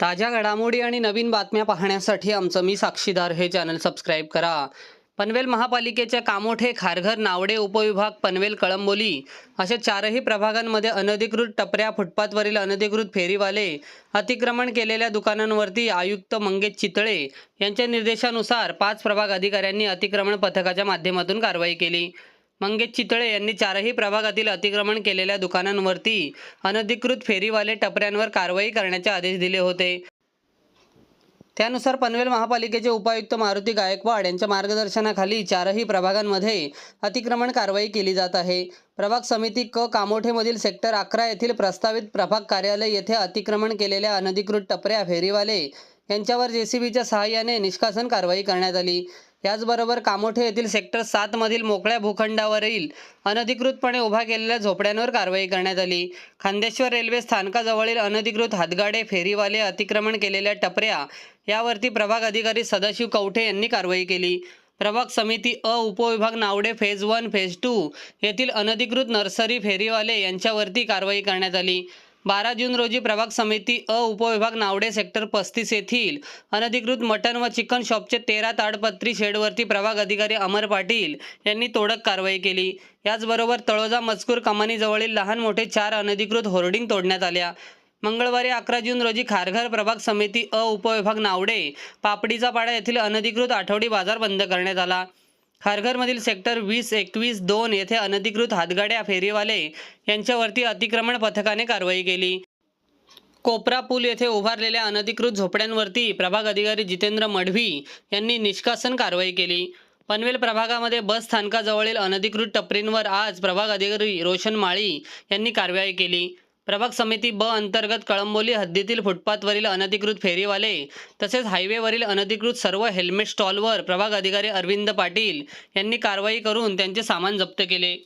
ताज्या घडामोडी आणि नवीन बातम्या पाहण्यासाठी आमचं मी साक्षीदार हे चॅनल सबस्क्राईब करा. पनवेल महापालिकेच्या कामोठे खारघर नावडे उपविभाग पनवेल कळंबोली अशा चारही प्रभागांमध्ये अनधिकृत टपऱ्या फुटपाथवरील अनधिकृत फेरीवाले अतिक्रमण केलेल्या दुकानांवरती आयुक्त मंगेश चितळे यांच्या निर्देशानुसार पाच प्रभाग अधिकाऱ्यांनी अतिक्रमण पथकाच्या माध्यमातून कारवाई केली. मंगेश चितळे यांनी चारही प्रभागातील अतिक्रमण केलेल्या दुकानांवरती अनधिकृत फेरीवाले टपऱ्यांवर कारवाई करण्याचे आदेश दिले होते. त्यानुसार पनवेल महापालिकेचे उपायुक्त मारुती गायकवाड यांच्या मार्गदर्शनाखाली चारही प्रभागांमध्ये अतिक्रमण कारवाई केली जात आहे. प्रभाग समिती क कामोठेमधील सेक्टर अकरा येथील प्रस्तावित प्रभाग कार्यालय येथे अतिक्रमण केलेल्या अनधिकृत टपऱ्या फेरीवाले यांच्यावर जेसीबीच्या सहाय्याने निष्कासन कारवाई करण्यात आली. याचबरोबर कामोठे येथील सेक्टर सातमधील मोकळ्या भूखंडावरील अनधिकृतपणे उभा केलेल्या झोपड्यांवर कारवाई करण्यात आली. खांदेश्वर रेल्वे स्थानकाजवळील अनधिकृत हातगाडे फेरीवाले अतिक्रमण केलेल्या टपऱ्या यावरती प्रभाग अधिकारी सदाशिव कवठे यांनी कारवाई केली. प्रभाग समिती अ उपविभाग Navade phase one phase two येथील अनधिकृत नर्सरी फेरीवाले यांच्यावरती कारवाई करण्यात आली. बारा जून रोजी प्रभाग समिती अ उपविभाग नावडे सेक्टर पस्तीस येथील अनधिकृत मटण व चिकन शॉपचे तेरा ताडपत्री शेडवरती प्रभाग अधिकारी अमर पाटील यांनी तोडक कारवाई केली. याचबरोबर तळोजा मजकूर कमानीजवळील लहान मोठे चार अनधिकृत होर्डिंग तोडण्यात आल्या. मंगळवारी अकरा जून रोजी खारघर प्रभाग समिती अ उपविभाग नावडे पापडीचा पाडा येथील अनधिकृत आठवडी बाजार बंद करण्यात आला. खारघरमधील सेक्टर वीस एकवीस दोन येथे अनधिकृत हातगाड्या फेरीवाले यांच्यावरती अतिक्रमण पथकाने कारवाई केली. कोपरा पूल येथे उभारलेल्या अनधिकृत झोपड्यांवरती प्रभाग अधिकारी जितेंद्र मढवी यांनी निष्कासन कारवाई केली. पनवेल प्रभागामध्ये बस स्थानकाजवळील अनधिकृत टपरींवर आज प्रभाग अधिकारी रोशन माळी यांनी कारवाई केली. प्रभाग समिती ब अंतर्गत कळंबोली हद्दीतील फुटपाथवरील अनधिकृत फेरीवाले तसेच हायवेवरील अनधिकृत सर्व हेल्मेट स्टॉलवर प्रभाग अधिकारी अरविंद पाटील यांनी कारवाई करून त्यांचे सामान जप्त केले.